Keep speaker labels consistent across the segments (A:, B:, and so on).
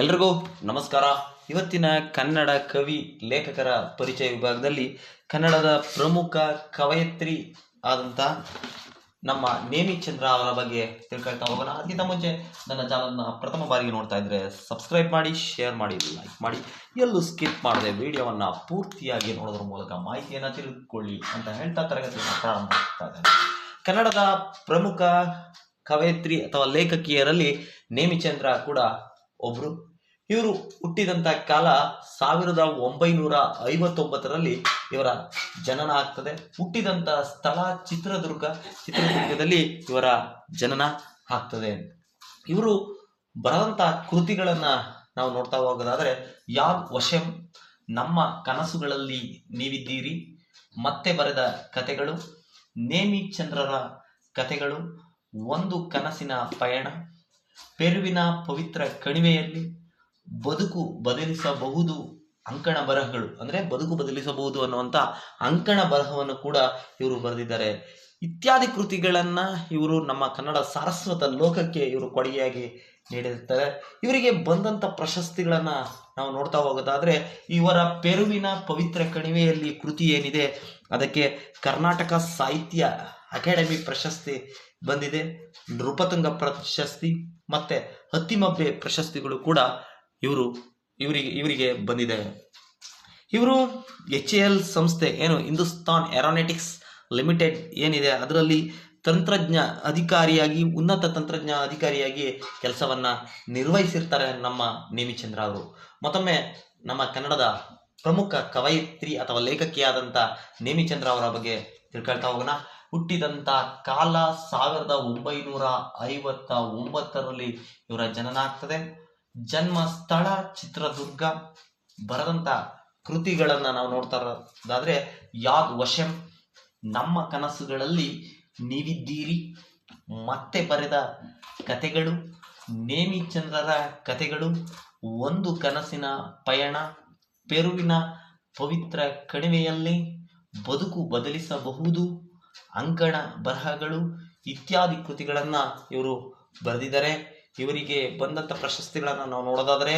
A: ಎಲ್ರಿಗೂ ನಮಸ್ಕಾರ. ಇವತ್ತಿನ ಕನ್ನಡ ಕವಿ ಲೇಖಕರ ಪರಿಚಯ ವಿಭಾಗದಲ್ಲಿ ಕನ್ನಡದ ಪ್ರಮುಖ ಕವಯತ್ರಿ ಆದಂತ ನಮ್ಮ ನೇಮಿ ಚಂದ್ರ ಅವರ ಬಗ್ಗೆ ತಿಳ್ಕೊಳ್ತಾ ಹೋಗೋಣ. ಅದಕ್ಕಿಂತ ಮುಂಚೆ ನನ್ನ ಚಾನಲ್ನ ಪ್ರಥಮ ಬಾರಿಗೆ ನೋಡ್ತಾ ಇದ್ರೆ ಸಬ್ಸ್ಕ್ರೈಬ್ ಮಾಡಿ ಶೇರ್ ಮಾಡಿ ಲೈಕ್ ಮಾಡಿ. ಎಲ್ಲೂ ಸ್ಕಿಪ್ ಮಾಡದೆ ವಿಡಿಯೋವನ್ನು ಪೂರ್ತಿಯಾಗಿ ನೋಡೋದ್ರ ಮೂಲಕ ಮಾಹಿತಿಯನ್ನು ತಿಳ್ಕೊಳ್ಳಿ ಅಂತ ಹೇಳ್ತಾ ತರಗತಿ ಪ್ರಾರಂಭ ಮಾಡ್ತಾ ಇದ್ದೇನೆ. ಕನ್ನಡದ ಪ್ರಮುಖ ಕವಯತ್ರಿ ಅಥವಾ ಲೇಖಕಿಯರಲ್ಲಿ ನೇಮಿಚಂದ್ರ ಕೂಡ ಒಬ್ರು. ಇವರು ಹುಟ್ಟಿದಂತ ಕಾಲ ಸಾವಿರದ ಒಂಬೈನೂರ ಐವತ್ತೊಂಬತ್ತರಲ್ಲಿ ಇವರ ಜನನ ಆಗ್ತದೆ. ಹುಟ್ಟಿದಂತ ಸ್ಥಳ ಚಿತ್ರದುರ್ಗ. ಚಿತ್ರದುರ್ಗದಲ್ಲಿ ಇವರ ಜನನ ಆಗ್ತದೆ. ಇವರು ಬರೆದಂತ ಕೃತಿಗಳನ್ನು ನಾವು ನೋಡ್ತಾ ಹೋಗೋದಾದ್ರೆ ಯಾವ ವಶಂ, ನಮ್ಮ ಕನಸುಗಳಲ್ಲಿ ನೀವಿದ್ದೀರಿ, ಮತ್ತೆ ಬರೆದ ಕತೆಗಳು ನೇಮಿಚಂದ್ರರ ಕತೆಗಳು ಒಂದು ಕನಸಿನ ಪಯಣ ಪೆರುವಿನ ಪವಿತ್ರ ಕಣಿವೆಯಲ್ಲಿ ಬದುಕು ಬದಲಿಸಬಹುದು ಅಂಕಣ ಬರಹಗಳು. ಅಂದ್ರೆ ಬದುಕು ಬದಲಿಸಬಹುದು ಅನ್ನುವಂಥ ಅಂಕಣ ಬರಹವನ್ನು ಕೂಡ ಇವರು ಬರೆದಿದ್ದಾರೆ. ಇತ್ಯಾದಿ ಕೃತಿಗಳನ್ನು ಇವರು ನಮ್ಮ ಕನ್ನಡ ಸಾರಸ್ವತ ಲೋಕಕ್ಕೆ ಇವರು ಕೊಡುಗೆಯಾಗಿ ನೀಡಿರ್ತಾರೆ ಇವರಿಗೆ ಬಂದಂಥ ಪ್ರಶಸ್ತಿಗಳನ್ನು ನಾವು ನೋಡ್ತಾ ಹೋಗೋದಾದರೆ, ಇವರ ಪೆರುವಿನ ಪವಿತ್ರ ಕಣಿವೆಯಲ್ಲಿ ಕೃತಿ ಏನಿದೆ, ಅದಕ್ಕೆ ಕರ್ನಾಟಕ ಸಾಹಿತ್ಯ ಅಕಾಡೆಮಿ ಪ್ರಶಸ್ತಿ ಬಂದಿದೆ. ನೃಪತುಂಗ ಪ್ರಶಸ್ತಿ ಮತ್ತೆ ಹತ್ತಿಮಬ್ಬೆ ಪ್ರಶಸ್ತಿಗಳು ಕೂಡ ಇವರು, ಇವರಿಗೆ ಇವರಿಗೆ ಬಂದಿದೆ. ಇವರು ಎಚ್ ಎ ಎಲ್ ಸಂಸ್ಥೆ, ಏನು ಹಿಂದೂಸ್ತಾನ್ ಏರೋನೆಟಿಕ್ಸ್ ಲಿಮಿಟೆಡ್ ಏನಿದೆ, ಅದರಲ್ಲಿ ತಂತ್ರಜ್ಞ ಅಧಿಕಾರಿಯಾಗಿ, ಉನ್ನತ ತಂತ್ರಜ್ಞ ಅಧಿಕಾರಿಯಾಗಿ ಕೆಲಸವನ್ನ ನಿರ್ವಹಿಸಿರ್ತಾರೆ ನಮ್ಮ ನೇಮಿಚಂದ್ರ ಅವರು. ಮತ್ತೊಮ್ಮೆ ನಮ್ಮ ಕನ್ನಡದ ಪ್ರಮುಖ ಕವಯಿತ್ರಿ ಅಥವಾ ಲೇಖಕಿಯಾದಂಥ ನೇಮಿಚಂದ್ರ ಅವರ ಬಗ್ಗೆ ತಿಳ್ಕೊಳ್ತಾ ಹೋಗೋಣ. ಹುಟ್ಟಿದಂಥ ಕಾಲ ಸಾವಿರದ ಒಂಬೈನೂರ ಐವತ್ತ ಒಂಬತ್ತರಲ್ಲಿ ಇವರ ಜನನ ಆಗ್ತದೆ. ಜನ್ಮ ಸ್ಥಳ ಚಿತ್ರದುರ್ಗ. ಬರೆದಂಥ ಕೃತಿಗಳನ್ನು ನಾವು ನೋಡ್ತಾ ಇರೋದಾದ್ರೆ ಯಾದ್ ವಶಂ. ನಮ್ಮ ಕನಸುಗಳಲ್ಲಿ ನೀವಿದ್ದೀರಿ, ಮತ್ತೆ ಬರೆದ ಕತೆಗಳು ನೇಮಿಚಂದ್ರರ ಕತೆಗಳು ಒಂದು ಕನಸಿನ ಪಯಣ, ಪೆರುವಿನ ಪವಿತ್ರ ಕಣಿವೆಯಲ್ಲಿ ಬದುಕು ಬದಲಿಸಬಹುದು, ಅಂಕಣ ಬರಹಗಳು ಇತ್ಯಾದಿ ಕೃತಿಗಳನ್ನು ಇವರು ಬರೆದಿದ್ದಾರೆ. ಇವರಿಗೆ ಬಂದಂಥ ಪ್ರಶಸ್ತಿಗಳನ್ನು ನಾವು ನೋಡೋದಾದರೆ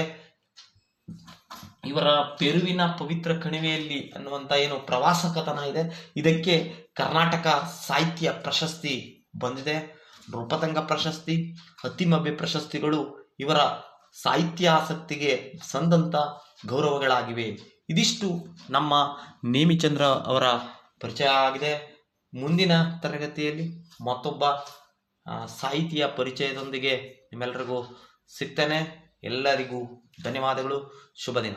A: ಇವರ ಪೆರುವಿನ ಪವಿತ್ರ ಕಣಿವೆಯಲ್ಲಿ ಅನ್ನುವಂಥ ಏನು ಪ್ರವಾಸ ಕಥನ ಇದೆ. ಇದಕ್ಕೆ ಕರ್ನಾಟಕ ಸಾಹಿತ್ಯ ಪ್ರಶಸ್ತಿ ಬಂದಿದೆ. ನೃಪತಂಗ ಪ್ರಶಸ್ತಿ ಅತಿಮಭ್ಯ ಪ್ರಶಸ್ತಿಗಳು ಇವರ ಸಾಹಿತ್ಯಾಸಕ್ತಿಗೆ ಸಂದಂಥ ಗೌರವಗಳಾಗಿವೆ. ಇದಿಷ್ಟು ನಮ್ಮ ನೇಮಿಚಂದ್ರ ಅವರ ಪರಿಚಯ ಆಗಿದೆ. ಮುಂದಿನ ತರಗತಿಯಲ್ಲಿ ಮತ್ತೊಬ್ಬ ಸಾಹಿತಿಯ ಪರಿಚಯದೊಂದಿಗೆ ನಿಮ್ಮೆಲ್ಲರಿಗೂ ಸಿಗ್ತೇನೆ. ಎಲ್ಲರಿಗೂ ಧನ್ಯವಾದಗಳು. ಶುಭ ದಿನ